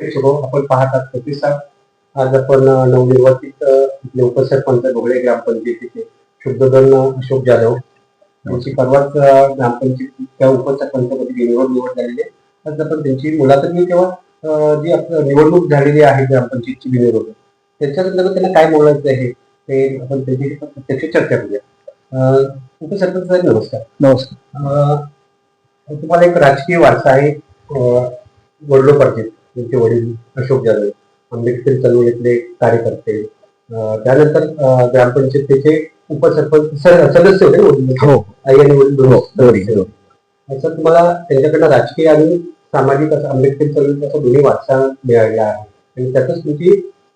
आपण पाहतात प्रतिसाद आज आपण नवनिर्वाचित इथले उपसरपंच ढोबळे ग्रामपंचायतीचे शुद्धधन अशोक जाधव यांची परवाच ग्रामपंचायतीच्या उपसरपंचपदी बिनविरोध निवड झालेली आहे आज आपण त्यांची मुलाखत घेऊ तेव्हा जी आपलं निवडणूक झालेली आहे ग्रामपंचायतची बिनविरोध त्याच्या संदर्भात त्यांना काय बोलायचं आहे ते आपण त्याची प्रत्यक्ष चर्चा करूया. उपसरपंच साहेब नमस्कार. नमस्कार. तुम्हाला एक राजकीय वारसा आहे अ, तुमचे वडील अशोक जाधव आंबेडकर चळवळीतले कार्यकर्ते त्यानंतर ग्रामपंचायतीचे उपसरपंच सदस्य होते ना वडील? हो आई आणि वडील हो. असं तुम्हाला त्यांच्याकडनं राजकीय आणि सामाजिक असं आंबेडकर चळवळीचा असा दोन्ही वारसा मिळालेला आहे आणि त्यातच तुमची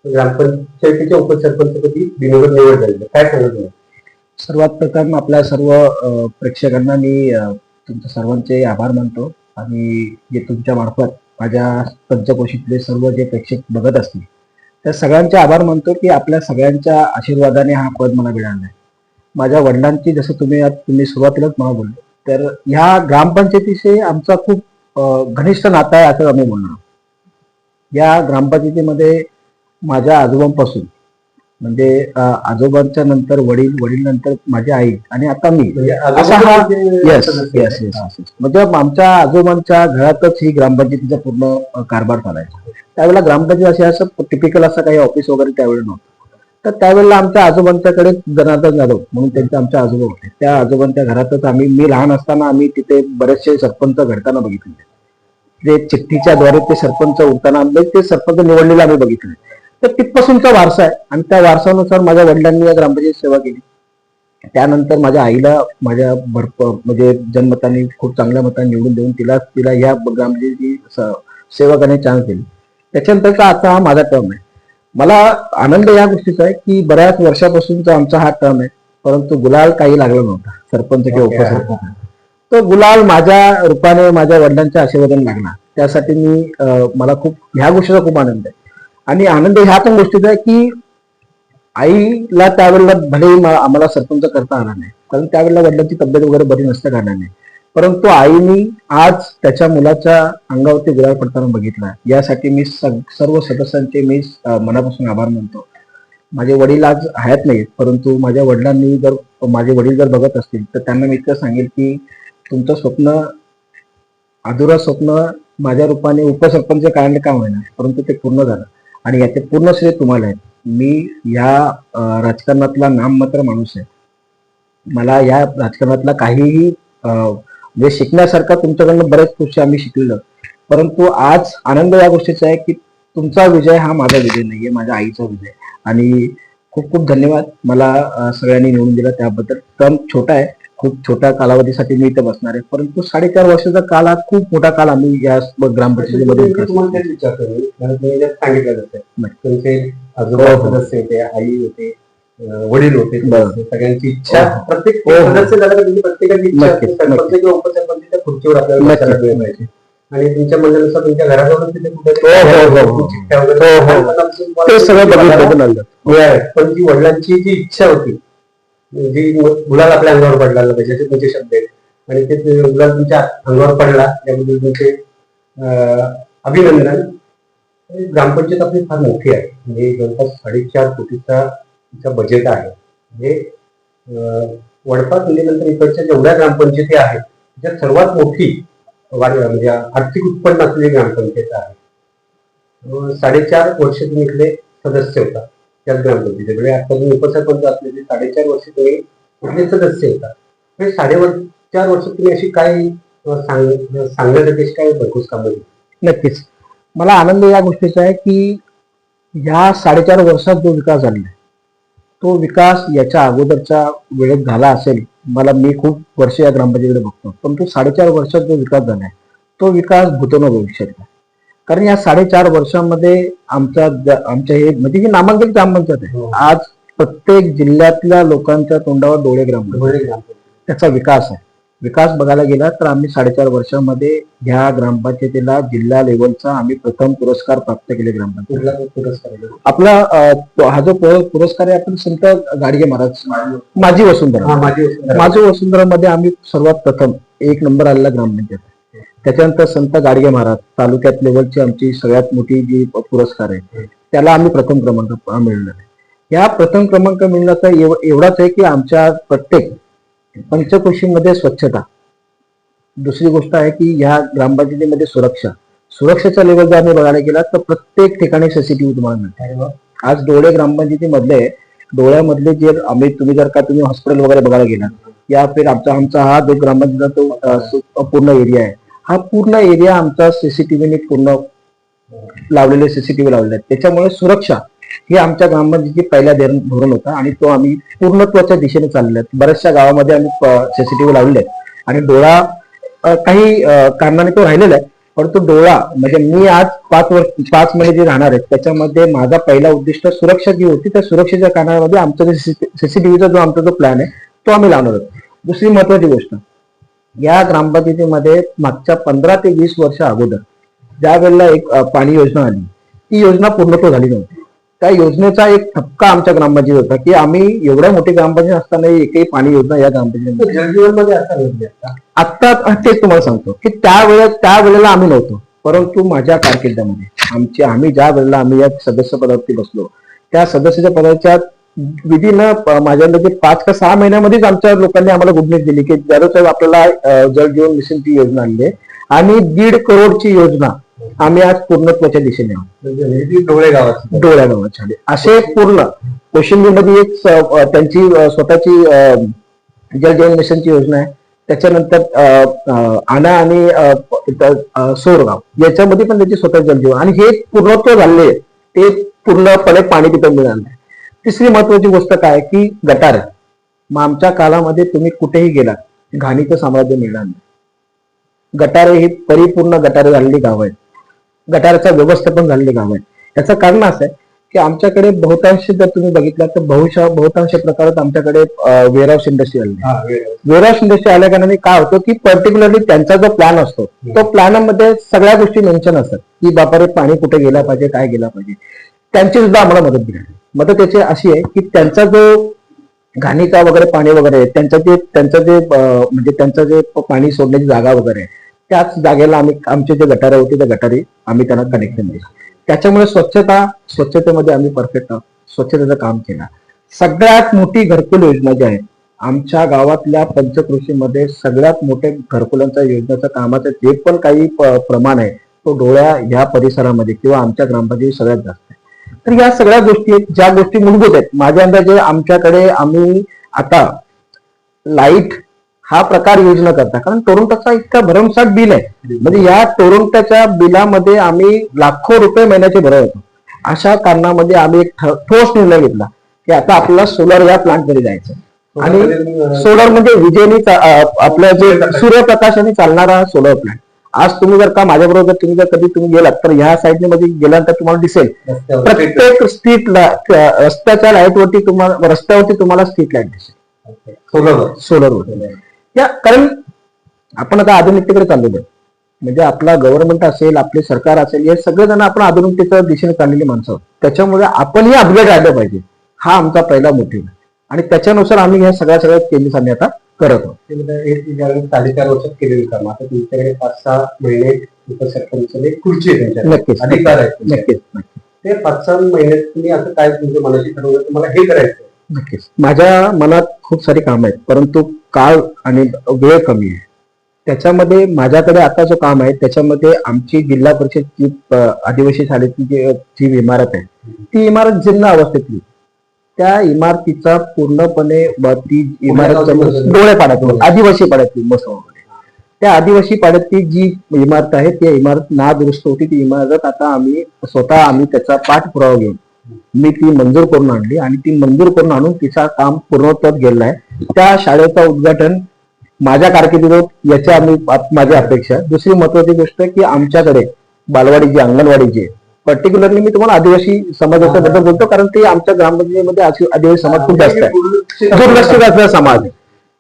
ग्रामपंचायतीच्या उपसरपंचपदी बिनविरोध निवड झालेली. काय सांगा तुम्ही सर्वात प्रथम आपल्या सर्व प्रेक्षकांना मी तुमच्या सर्वांचे आभार मानतो आणि जे तुमच्या मार्फत माझ्या पंचकोशीतले सर्व जे प्रेक्षक बघत असतील त्या सगळ्यांचे आभार मानतो की आपल्या सगळ्यांच्या आशीर्वादाने हा पद मला मिळाला आहे. माझ्या वडिलांची जसं तुम्ही आज तुम्ही सुरुवातीलाच मला बोलले तर ह्या ग्रामपंचायतीशी आमचा खूप घनिष्ठ नाता आहे असं आम्ही बोलणार या ग्रामपंचायतीमध्ये माझ्या आजोबांपासून म्हणजे आजोबांच्या नंतर वडील वडील नंतर माझी आई आणि आता मी. म्हणजे असा हा येस येस. येस म्हणजे आमच्या आजोबांच्या घरातच ही ग्रामपंचायतीचा पूर्ण कारभार चालायचा. त्यावेळेला ग्रामपंचायत असे असं टिपिकल असं काही ऑफिस वगैरे त्यावेळेला नव्हतं. तर त्यावेळेला आमच्या आजोबांच्याकडे जनार्दन जाधव म्हणून त्यांचे आमचे आजोबा होते. त्या आजोबांच्या घरातच आम्ही मी लहान असताना आम्ही तिथे बरेचसे सरपंच घडताना बघितले ते चिठ्ठीच्या द्वारे ते सरपंच उरताना म्हणजे ते सरपंच निवडलेले आम्ही बघितले तर तिथपासूनचा वारसा आहे. आणि त्या वारसानुसार माझ्या वडिलांनी या ग्रामपंचायत सेवा केली. त्यानंतर माझ्या आईला माझ्या भरप म्हणजे जन्मताने खूप चांगल्या मताने निवडून देऊन तिला तिला या ग्रामपंचायतीची सेवा करण्याची चान्स दिली. त्याच्यानंतरचा आता हा माझा टर्म आहे. मला आनंद या गोष्टीचा आहे की बऱ्याच वर्षापासूनचा आमचा हा टर्म आहे. परंतु गुलाल काही लागला नव्हता. सरपंच किंवा. उपसरपंच. तो गुलाल माझ्या रूपाने माझ्या वडिलांच्या आशीर्वादाने लागला. त्यासाठी मी मला खूप ह्या गोष्टीचा खूप आनंद आहे. आणि आनंद ह्या पण गोष्टीचा आहे की आईला त्यावेळेला भले आम्हाला सरपंच करता आला नाही कारण त्यावेळेला वडिलांची तब्येत वगैरे बरी नसल्या कारणाने परंतु आईनी आज त्याच्या मुलाच्या अंगावरती गुलाल पडताना बघितला. यासाठी मी सग- सर्व सदस्यांचे मी मनापासून आभार मानतो. माझे वडील आज आहेत नाहीत परंतु माझ्या वडिलांनी जर माझे वडील जर बघत असतील तर त्यांना मी इतकं सांगेल की तुमचं स्वप्न अधुरा स्वप्न माझ्या रूपाने उपसरपंच काढले का होईना परंतु ते पूर्ण झालं. आणि याचे पूर्ण श्रेय तुम्हाला आहे. मी या राजकारणातला नाममात्र माणूस आहे. मला या राजकारणातला काहीही अं, म्हणजे शिकण्यासारखा तुमच्याकडनं बऱ्याच गोष्टी आम्ही शिकलेलो परंतु आज आनंद या गोष्टीचा आहे की तुमचा विजय हा माझा विजय नाहीये माझ्या आईचा विजय आणि खूप खूप धन्यवाद. मला सगळ्यांनी निवडून दिला. त्याबद्दल टर्म छोटा आहे. खूप छोट्या कालावधीसाठी मी इथे बसणार आहे. परंतु साडेचार वर्षाचा काल हा खूप मोठा काल आम्ही या ग्रामपंचायतीमध्ये जे आजोबा हो, हो. सदस्य होते आई होते वडील होते. सगळ्यांची इच्छा. प्रत्येक खुर्चीवर आपल्याला आणि तुमच्या म्हणण्यानुसार तुमच्या घराजवळ तिथे. पण ती वडिलांची जी इच्छा होती जी मुलाला आपल्या अंगावर पडला पाहिजे असे तुमचे शब्द आहेत. आणि ते मुलाला तुमच्या अंगावर पडला त्याबद्दल तुमचे अभिनंदन. ग्रामपंचायत आपली फार मोठी आहे. म्हणजे जवळपास साडेचार कोटीचा तिचा बजेट आहे. म्हणजे वडपास म्हणजे नंतर इकडच्या जेवढ्या ग्रामपंचायती आहेत त्याच्यात सर्वात मोठी वाढ म्हणजे आर्थिक उत्पन्न असलेली ग्रामपंचायत आहे. साडेचार वर्ष तुम्ही इकडे सदस्य होता. त्याच ग्रामपंचायतीकडे आता तुम्ही उपसरपंच असलेले साडेचार वर्ष तुम्ही कुठले सदस्य होता म्हणजे साडेवर चार वर्ष तुम्ही अशी काय सांग सांगण्यासाठी अशी काय भरपूर कामं केली? नक्कीच. मला आनंद या गोष्टीचा आहे की या साडेचार वर्षात जो विकास झालेला आहे तो विकास याच्या अगोदरच्या वेळेत झाला असेल मला मी खूप वर्ष या ग्रामपंचायतीकडे बघतो. पण तो साडेचार वर्षात जो विकास झाला आहे तो विकास भूतोन भविष्यात कारण या साडेचार वर्षामध्ये आमचा आमच्या हे म्हणजे ही नामांकित ग्रामपंचायत आहे हो. आज प्रत्येक जिल्ह्यातल्या लोकांच्या तोंडावर डोळे ग्रामपंचायत. त्याचा विकास आहे विकास बघायला गेला तर आम्ही साडेचार वर्षामध्ये ह्या ग्रामपंचायतीला जिल्हा लेवलचा आम्ही प्रथम पुरस्कार प्राप्त केले ग्रामपंचायत? आपला हा जो पुर- पुरस्कार आहे आपण संत गाडगे महाराज माझी वसुंधरा माझी वसुंधरा. वसुंधरामध्ये आम्ही सर्वात प्रथम एक नंबर आलेला ग्रामपंचायत. त्याच्यानंतर संत गाडगे महाराज तालुक्यात लेवलची आमची सगळ्यात मोठी जी पुरस्कार आहे त्याला आम्ही प्रथम क्रमांक मिळवलेला आहे. या प्रथम क्रमांक मिळण्याचा एव- एवढाच आहे की आमच्या प्रत्येक पंचकृषीमध्ये स्वच्छता. दुसरी गोष्ट आहे की ह्या ग्रामपंचायतीमध्ये सुरक्षा. सुरक्षेचा लेवल जर आम्ही बघायला गेला तर प्रत्येक ठिकाणी सीसीटीव्ही तुम्हाला मिळते. अरे वा. आज डोळे ग्रामपंचायतीमधले डोळ्यामधले जे आम्ही तुम्ही जर का तुम्ही हॉस्पिटल वगैरे बघायला गेला या फिर आमचा आमचा हा जो ग्रामपंचायतीचा तो पूर्ण एरिया आहे हा पूर्ण एरिया आमचा सीसीटीव्हीने पूर्ण लावलेले सीसीटीव्ही लावलेले आहेत. त्याच्यामुळे सुरक्षा ही आमच्या ग्रामपंचायतीची पहिला धोरण धोरण होता आणि तो आम्ही पूर्णत्वाच्या दिशेने चाललेला आहे. बऱ्याचशा गावामध्ये आम्ही सीसीटीव्ही लावलेले आहेत. आणि डोळा काही कारणाने तो राहिलेला आहे. परंतु डोळा म्हणजे मी आज पाच वर्ष पाच महिने जे राहणार आहेत त्याच्यामध्ये माझा पहिला उद्दिष्ट सुरक्षा जी होती त्या सुरक्षेच्या कारणामध्ये आमचा जे सीसीटीव्हीचा जो आमचा जो प्लॅन आहे तो आम्ही लावणार आहोत. दुसरी महत्वाची गोष्ट या ग्रामपंचायतीमध्ये मागच्या पंधरा ते वीस वर्ष अगोदर ज्या वेळेला एक पाणी योजना आली ती योजना पूर्णत्व झाली नव्हती. त्या योजनेचा एक ठपका आमच्या ग्रामपंचायत होता की आम्ही एवढ्या मोठी ग्रामपंचायत असताना एकही पाणी योजना या ग्रामपंचायतीमध्ये मध्ये आता तेच तुम्हाला सांगतो की त्यावेळेस त्या वेळेला आम्ही नव्हतो. परंतु माझ्या कारकिर्दीमध्ये आमची आम्ही ज्या वेळेला आम्ही या सदस्य पदावरती बसलो त्या सदस्याच्या पदाच्या विधीन माझ्या अंदाजे पाच का सहा महिन्यामध्येच आमच्या लोकांनी आम्हाला गुड न्यूज दिली की जाधव साहेब आपल्याला जल जीवन मिशनची योजना आणली आहे आणि दीड करोडची योजना आम्ही आज पूर्णत्वाच्या दिशेने आहोत म्हणजे म्हणजे ती डोळे गावाची डोळ्या गावात असे पूर्ण कोशिंबीरमध्ये एक त्यांची स्वतःची जल जीवन मिशनची योजना आहे. त्याच्यानंतर आणा आणि सोरगाव याच्यामध्ये पण त्याची स्वतः जल जीवन. आणि हे पूर्णत्व झाले ते पूर्णपणे पाणी तिथं मिळालं आहे तिसरी महत्वाची गोष्ट काय की गटार. मग आमच्या काळामध्ये तुम्ही कुठेही गेलात घाणीचं साम्राज्य मिळणार नाही. गटारे ही परिपूर्ण गटारे झालेली गाव आहेत. गटाराचं व्यवस्थापन झालेली गाव आहेत. याचं कारण असं आहे की आमच्याकडे बहुतांश जर तुम्ही बघितलं तर बहुशा बहुतांश प्रकारात आमच्याकडे वेअर हाऊस इंडस्ट्री आली हा वेळ वेअर हाऊस इंडस्ट्री आल्या कारणाने काय होतं की पर्टिक्युलरली त्यांचा जो प्लॅन असतो तो प्लॅनमध्ये सगळ्या गोष्टी मेन्शन असतात की बापारे पाणी कुठे गेला पाहिजे काय गेला पाहिजे. त्यांची सुद्धा आम्हाला मदत मिळाली मदत त्याची अशी आहे की त्यांचा जो घाणीचा वगैरे पाणी वगैरे आहे, त्यांचं जे त्यांचं जे म्हणजे त्यांचं जे पाणी सोडण्याची जागा वगैरे आहे त्याच जागेला आम्ही आमचे जे गटारे होते त्या गटारी आम्ही त्यांना कनेक्शन दिले त्याच्यामुळे स्वच्छता स्वच्छतेमध्ये आम्ही परफेक्ट स्वच्छतेचं काम केलं. सगळ्यात मोठी घरकुल योजना जी आहे आमच्या गावातल्या पंचकृषीमध्ये सगळ्यात मोठे घरकुलांच्या योजनेचं कामाचं जे पण काही प्रमाण आहे तो डोळ्या ह्या परिसरामध्ये किंवा आमच्या ग्रामपंचायत सगळ्यात जास्त आहे. तर या सगळ्या गोष्टी आहेत ज्या गोष्टी मूलभूत आहेत. माझ्या अंदाजे आमच्याकडे आम्ही आता लाइट हा प्रकार योजना करता. कारण टोरंटोचा इतका भरमसाठ बिल आहे. म्हणजे या टोरंटोच्या बिलामध्ये आम्ही लाखो रुपये महिन्याचे भरत होतो. अशा कारणामध्ये आम्ही एक ठोस निर्णय घेतला की आता आपल्याला सोलर या प्लांटमध्ये जायचं आणि सोलर म्हणजे विजेने चा- अं, आपलं जे सूर्यप्रकाशाने चालणारा सोलर प्लांट आज तुम्ही जर का माझ्याबरोबर तुम्ही जर कधी तुम्ही गेलात तर ह्या साईडने मध्ये गेल्यानंतर तुम्हाला दिसेल. प्रत्येक स्ट्रीट रस्त्याच्या लाइट वरती तुम्हाला रस्त्यावरती तुम्हाला स्ट्रीट लाइट दिसेल. सोलर सोलर या कारण आपण आता आधुनिकतेकडे चाललेलो आहे. म्हणजे आपला गव्हर्नमेंट असेल आपले सरकार असेल हे सगळेजण आपण आधुनिकतेच्या दिशेने चाललेली माणसं आहोत. त्याच्यामुळे आपणही अपग्रेड राहिलं पाहिजे. हा आमचा पहिला मोटिव्ह आहे. आणि त्याच्यानुसार आम्ही ह्या सगळ्या सगळ्या चेंजेस आम्ही आता करत ज्यावेळेस साडेचार वर्षात केलेली काम. आता तुमच्याकडे पाच सहा महिने उपसरपंच खुर्ची आहे नक्कीच. अधिकार आहेत. नक्कीच नक्कीच. ते पाच सहा महिन्यात तुम्ही असं काय तुमच्या मनाशी ठरवलं की मला हे करायचं. नक्कीच. माझ्या मनात खूप सारी कामं आहेत परंतु काळ आणि वेळ कमी आहे. त्याच्यामध्ये माझ्याकडे आता जो काम आहे त्याच्यामध्ये आमची जिल्हा परिषदची अ, आदिवासी शाळेची जी जी इमारत आहे ती इमारत जीर्ण अवस्थेतली. त्या इमारतीचा पूर्णपणे ती इमारत डोळे आदिवासी पाड्यातली मस्त त्या आदिवासी पाड्यातली जी इमारत आहे ती इमारत नादुरुस्त होती. ती इमारत आता आम्ही स्वतः आम्ही त्याचा पाठपुरावा घेऊन मी ती मंजूर करून आणली आणि ती मंजूर करून आणून तिचा काम पूर्णत्वात गेलेलं आहे. त्या शाळेचं उद्घाटन माझ्या कारकिर्दीत होत याची आम्ही माझी अपेक्षा. दुसरी महत्वाची गोष्ट की आमच्याकडे बालवाडी जी अंगणवाडी जी आहे पर्टिक्युलरली मी तुम्हाला आदिवासी समाजाच्या बद्दल बोलतो कारण ते आमच्या ग्रामपंचायतीमध्ये आदिवासी आदिवासी समाज खूप जास्त आहे. दुर्लक्षित असलेला समाज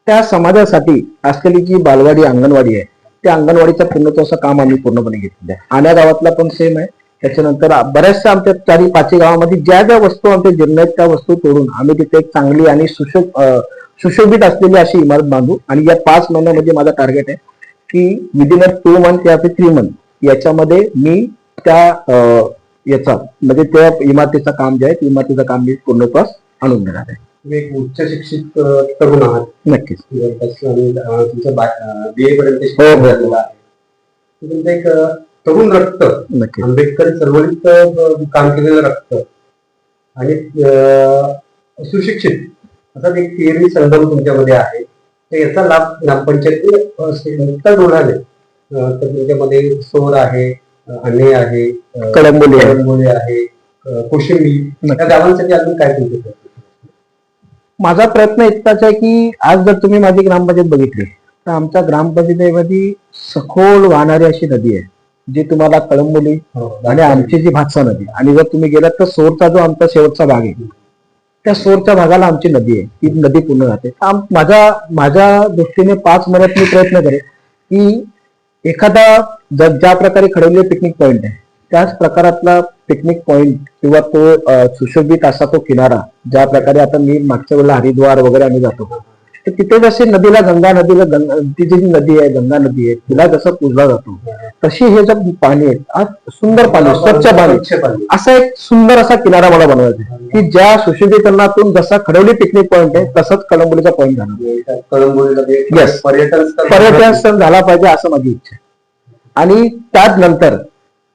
त्या समाजासाठी असलेली जी बालवाडी अंगणवाडी आहे त्या अंगणवाडीचा पूर्णत्वाचं काम आम्ही पूर्णपणे घेतलेलं आहे. आण्या गावातला पण सेम आहे. त्याच्यानंतर बऱ्याचशा आमच्या चारी पाचही गावामध्ये ज्या ज्या वस्तू आमच्या जीर्ण आहेत त्या वस्तू तोडून आम्ही तिथे एक चांगली आणि सुशोभ सुशोभित असलेली अशी इमारत बांधू. आणि या पाच महिन्यामध्ये माझा टार्गेट आहे की विदिन अ टू मंथ या थ्री मंथ याच्यामध्ये मी त्या याचा म्हणजे त्या इमारतीचं काम जे आहे इमारतीचं काम मी पूर्णत्वास आणून देणार आहे. तुम्ही एक उच्च शिक्षित तरुण आहात. नक्कीच. तुमचं हो, हो. तुमचं एक तरुण रक्त नक्कीच. आंबेडकर चळवळीत काम केलेलं रक्त आणि सुशिक्षित असा एक थिअरी संगम तुमच्यामध्ये आहे. तर याचा लाभ ग्रामपंचायत नुकताच उडाले तर तुमच्यामध्ये सोर आहे अ, अणे आहे कळंबोली आहे. कळंबोली आहे कोशिंबी. या गावांसाठी अजून काय तुमचे? माझा प्रयत्न इतकाच आहे की आज जर तुम्ही माझी ग्रामपंचायत बघितली तर आमच्या ग्रामपंचायतीमध्ये सखोल वाहणारी अशी नदी आहे जी तुम्हाला कळंबोली हो, आणि आमची जी भातसा नदी. आणि जर तुम्ही गेलात तर सोरचा जो आमचा शेवटचा भाग आहे त्या सोरच्या भागाला आमची नदी आहे. ती नदी पूर्ण जाते. आम- माझ्या माझ्या दृष्टीने पाच महिन्यात मी प्रयत्न करेन की एखादा ज्या प्रकारे खडवले पिकनिक पॉइंट आहे त्याच प्रकारातला पिकनिक पॉइंट किंवा तो सुशोभित असा तो किनारा ज्या प्रकारे आता मी मागच्या वेळेला हरिद्वार वगैरे आम्ही जातो तर तिथे जसे नदीला गंगा नदीला गंगा ती जी नदी आहे गंगा नदी आहे तिला जसं पूजला जातो तशी हे जे पाणी आहे आज सुंदर पाणी स्वच्छ पाणी असा एक सुंदर असा किनारा मला बनवायचा की ज्या सुशोभीकरणातून जसा खडवली पिकनिक पॉइंट आहे तसंच कळंबोलीचा पॉइंट झाला. पर्यटन पर्यटन स्थळ झाला पाहिजे असं माझी इच्छा आहे. आणि त्याच नंतर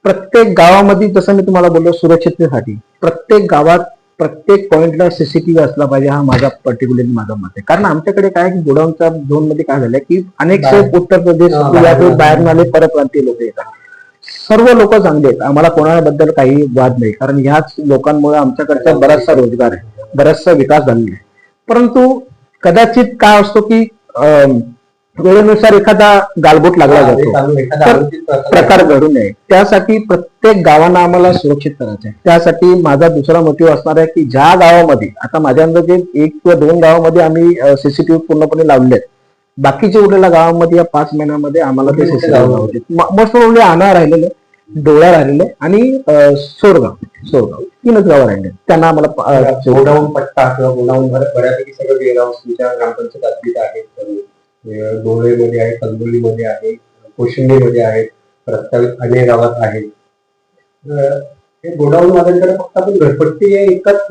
प्रत्येक गावामध्ये जसं मी तुम्हाला बोललो सुरक्षिततेसाठी प्रत्येक गावात प्रत्येक पॉइंटला सीसीटीव्ही असला पाहिजे हा माझा पर्टिक्युलरली माझा मत आहे. कारण आमच्याकडे काय की गोडाऊनच्या झोनमध्ये काय झालंय की अनेक उत्तर प्रदेश बाहेर- आले परप्रांतीय लोक येतात. सर्व लोक चांगले आहेत. आम्हाला कोणाबद्दल काही वाद नाही. कारण ह्याच लोकांमुळे आमच्याकडचा बराचसा रोजगार आहे. बराचसा विकास झालेला आहे. परंतु कदाचित काय असतो की अं, वेळेनुसार एखादा गालबोट लागला जातो. तर प्रकार- घडू नये. त्यासाठी प्रत्येक गावांना आम्हाला सुरक्षित करायचं आहे त्यासाठी माझा दुसरा मोटिव्ह असणार आहे की ज्या गावामध्ये आता माझ्या अंदाजे एक किंवा दोन गावामध्ये आम्ही सीसीटीव्ही पूर्णपणे लावले आहेत. बाकीच्या उरलेल्या गावामध्ये या पाच महिन्यामध्ये आम्हाला ते सीसीटीव्ही मोस्ट प्रॉब्ली आणा राहिलेले डोळा राहिलेले आणि सोरगाव सोरगाव तीनच गावं राहिले त्यांना आम्हाला गोडाऊन पट्टा किंवा गोडाऊन बऱ्यापैकी सगळं ग्रामपंचायत आहेत डोळेमध्ये आहे कंदोलीमध्ये आहे कोशिंबीमध्ये आहेत प्रस्तावित अनेक गावात आहेत अं, हे गोडाऊन मालकांकडे फक्त आपण घरपट्टी एकाच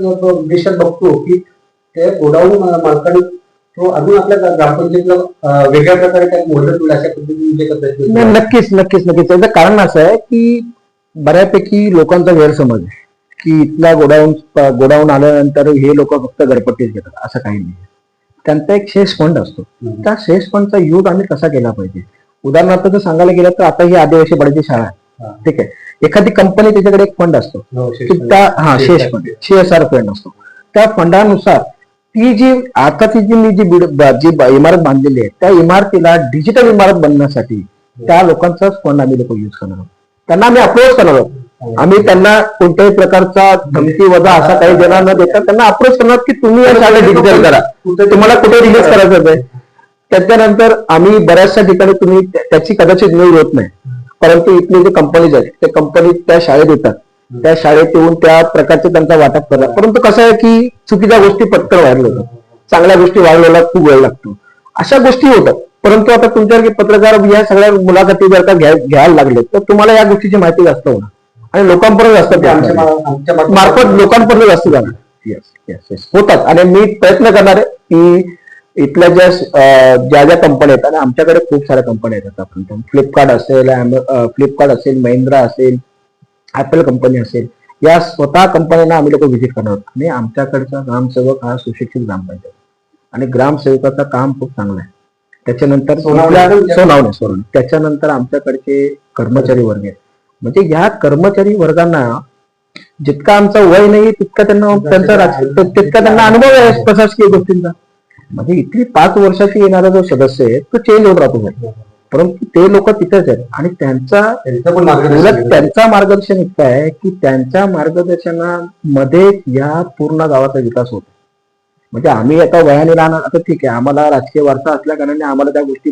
देशात बघतो की ते गोडाऊन मालकांनी तो अजून आपल्या ग्रामपंचायतीला वेगळ्या प्रकारे काही होईल अशा पद्धतीने नक्कीच नक्कीच नक्कीच. त्याचं कारण असं आहे की बऱ्यापैकी लोकांचा गैरसमज आहे की इथला गोडाऊन गोडाऊन आल्यानंतर हे लोक फक्त घरपट्टीच घेतात. असं काही नाही. त्यांचा एक शेष फंड असतो. त्या शेष फंडचा यूज आम्ही कसा केला पाहिजे? उदाहरणार्थ जर सांगायला गेलं तर आता ही आदिवासी बडाची शाळा आहे. हा. ठीक आहे. एखादी कंपनी त्याच्याकडे एक फंड असतो. हो, की त्या हा शेष फंड सीएसआर फंड असतो. त्या फंडानुसार ती जी आताची जी मी जी जी इमारत बांधलेली आहे त्या इमारतीला डिजिटल इमारत बनण्यासाठी त्या लोकांचाच फंड आम्ही लोक युज करणार आहोत. त्यांना आम्ही अप्रोच करणार आहोत. आम्ही त्यांना कोणत्याही प्रकारचा धमकी वजा असा काही देणार न देता त्यांना अप्रोच करणार की तुम्ही या शाळा डिजिटल करा. तुम्हाला कुठे रिलीज करायचं आहे त्याच्यानंतर आम्ही बऱ्याचशा ठिकाणी तुम्ही त्या- त्याची कदाचित न्यूज होत नाही. परंतु इथले जे कंपनीज आहेत त्या कंपनी त्या शाळेत येतात. त्या शाळेत येऊन त्या प्रकारचे त्यांचा वाटप करतात. परंतु कसं आहे की चुकीच्या गोष्टी पटकन व्हायरल होतात चांगल्या गोष्टी व्हायला खूप वेळ लागतो. अशा गोष्टी होतात. परंतु आता तुमच्यासारखे पत्रकार या सगळ्या मुलाखती जर का घ्याय- घ्यायला लागले तर तुम्हाला या गोष्टीची माहिती जास्त होणार. आणि लोकांपर्यंत जास्त मार्फत- लोकांपर्यंत जास्त जाणार. येस येस येस होतात. आणि मी प्रयत्न करणार आहे की इथल्या ज्या ज्या ज्या कंपन्या आहेत आणि आमच्याकडे खूप साऱ्या कंपन्या आहेत आपण फ्लिपकार्ट असेल फ्लिपकार्ट असेल महिंद्रा असेल ऍपल कंपनी असेल या स्वतः कंपन्यांना आम्ही लोक व्हिजिट करणार आहोत. आणि आमच्याकडचा ग्रामसेवक हा सुशिक्षित ग्रामपंचायत आणि ग्रामसेवकाचं काम खूप चांगलं आहे. त्याच्यानंतर सोनावणे सोनावणे. त्याच्यानंतर आमच्याकडचे कर्मचारी वर्ग आहेत. म्हणजे ह्या कर्मचारी वर्गांना जितका आमचा वय नाही तितका त्यांना त्यांचा राज- तितका त्यांना अनुभव आहे प्रशासकीय गोष्टींचा. म्हणजे इथली पाच वर्षाची येणारा जो सदस्य आहे तो चेंज होत राहतो. परंतु ते लोक तिथेच आहेत आणि त्यांचा त्यांचं मार्गदर्शन उलट त्यांचा मार्गदर्शन इतकं आहे की त्यांच्या मार्गदर्शनामध्ये या पूर्ण गावाचा विकास होतो. म्हणजे आम्ही आता वयाने राहणार आता ठीक आहे आम्हाला राजकीय वारसा असल्या कारणाने आम्हाला त्या गोष्टी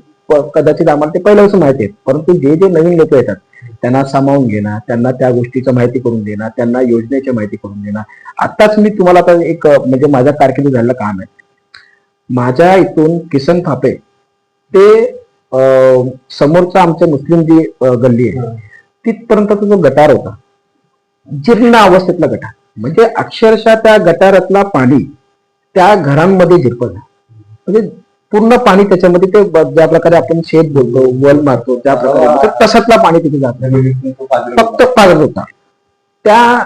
कदाचित आम्हाला ते पहिल्यापासून माहिती आहे परंतु जे जे नवीन लोक येतात त्यांना सामावून घेणं त्यांना त्या गोष्टीचं माहिती करून देणं त्यांना योजनेची माहिती करून देणं. आताच मी तुम्हाला आता एक म्हणजे माझ्या कारकिर्दीत झालेलं काम आहे. माझ्या इथून किसन थापे ते अं, समोरचा आमच्या मुस्लिम जी गल्ली आहे तिथपर्यंत जो गटार होता जीर्ण अवस्थेतला गटार. म्हणजे अक्षरशः त्या गटारातला पाणी त्या घरांमध्ये झिरपत म्हणजे पूर्ण पाणी त्याच्यामध्ये ते ज्या प्रकारे आपण शेत बोलतो वल मारतो त्या प्रकारे म्हणजे तशातला पाणी तिथे जात फक्त पाजत होता. त्या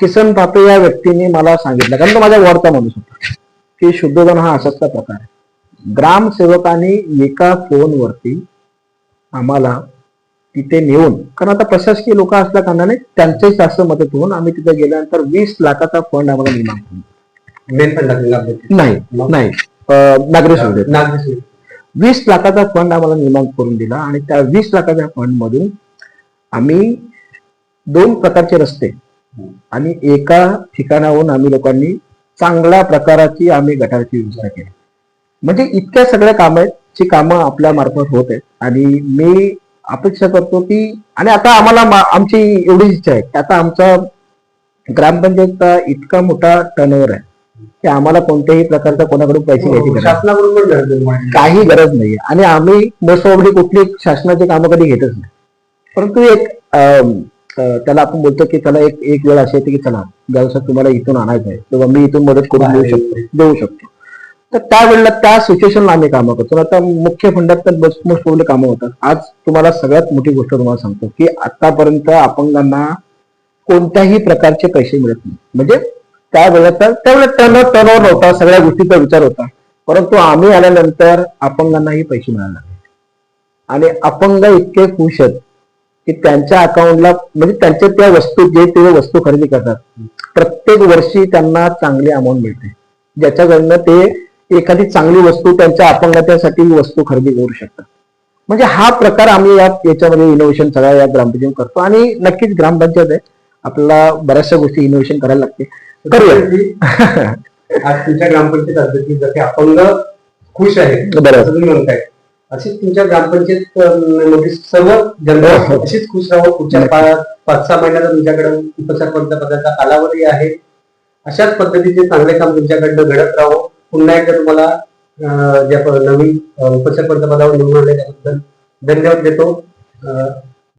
किसन बापे या व्यक्तीने मला सांगितलं कारण तो माझ्या वॉर्डचा माणूस होता की शुद्धोधन हा असाच प्रकार आहे. ग्रामसेवकांनी एका फोनवरती आम्हाला तिथे नेऊन कारण आता प्रशासकीय लोक असल्या कारणाने त्यांचेच जास्त मदत होऊन आम्ही तिथे गेल्यानंतर वीस लाखाचा फंड आम्हाला निर्माण नाही नाही. नागरी सुविधेत नागरिक वीस लाखाचा फंड आम्हाला निर्माण करून दिला आणि त्या वीस लाखाच्या फंड मधून आम्ही दोन प्रकारचे रस्ते आणि एका ठिकाणाहून आम्ही लोकांनी चांगल्या प्रकाराची आम्ही गटाराची व्यवस्था केली. म्हणजे इतक्या सगळ्या कामाची कामं आपल्या मार्फत होत आहेत आणि मी अपेक्षा करतो की आणि आता आम्हाला आमची एवढीच इच्छा आहे की आता आमचा ग्रामपंचायतचा इतका मोठा टर्नओव्हर आहे. की आम्हाला कोणत्याही प्रकारचा कोणाकडून पैसे घ्यायची गरज नाही. शासनाकडून पण गरज निर्माण काही गरज नाही आणि आम्ही मोस्ट प्रॉब्ली कुठली शासनाची कामं कधी घेतच नाही. परंतु एक अं, त्याला आपण बोलतो की त्याला एक एक वेळ अशी येते की चला व्यवसाय तुम्हाला इथून आणायचं आहे. तेव्हा मी इथून मदत करून देऊ शकतो देऊ शकतो. तर त्यावेळेला त्या सिच्युएशनला आम्ही कामं करतो. आता मुख्य फंडात तर मोस्ट प्रॉब्ली कामं होतात. आज तुम्हाला सगळ्यात मोठी गोष्ट तुम्हाला सांगतो की आतापर्यंत अपंगांना कोणत्याही प्रकारचे पैसे मिळत नाही. म्हणजे त्यावेळेचा त्यावेळेस त्यांना टर्नओव्हर नव्हता. सगळ्या गोष्टीचा विचार होता. परंतु आम्ही आल्यानंतर अपंगांनाही पैसे मिळाला. आणि अपंग इतके खुश आहेत की त्यांच्या अकाउंटला म्हणजे त्यांच्या त्या वस्तू जे ते वस्तू खरेदी करतात प्रत्येक वर्षी त्यांना चांगली अमाऊंट मिळते. ज्याच्याकडनं ते एखादी चांगली वस्तू त्यांच्या अपंगत्यासाठी वस्तू खरेदी करू शकतात. म्हणजे हा प्रकार आम्ही या याच्यामध्ये इनोव्हेशन सगळ्या या ग्रामपंचायत करतो. आणि नक्कीच ग्रामपंचायत आहे. आपल्याला बऱ्याचशा गोष्टी इनोव्हेशन करायला लागते. करूया. आज तुमच्या ग्रामपंचायत अध्यक्ष जसे अपंग खुश आहे म्हणताय. अशीच तुमच्या ग्रामपंचायत मध्ये सर्व जनता हो, हो. अशीच खुश राहो पुढच्या पाच सहा महिन्याचा तुमच्याकडे उपसरपंच पदाचा कालावधी आहे. अशाच पद्धतीचे चांगले काम तुमच्याकडनं घडत राहो पुन्हा एकदा तुम्हाला ज्या नवीन उपसरपंच पदावर निवडून आले त्याबद्दल धन्यवाद देतो.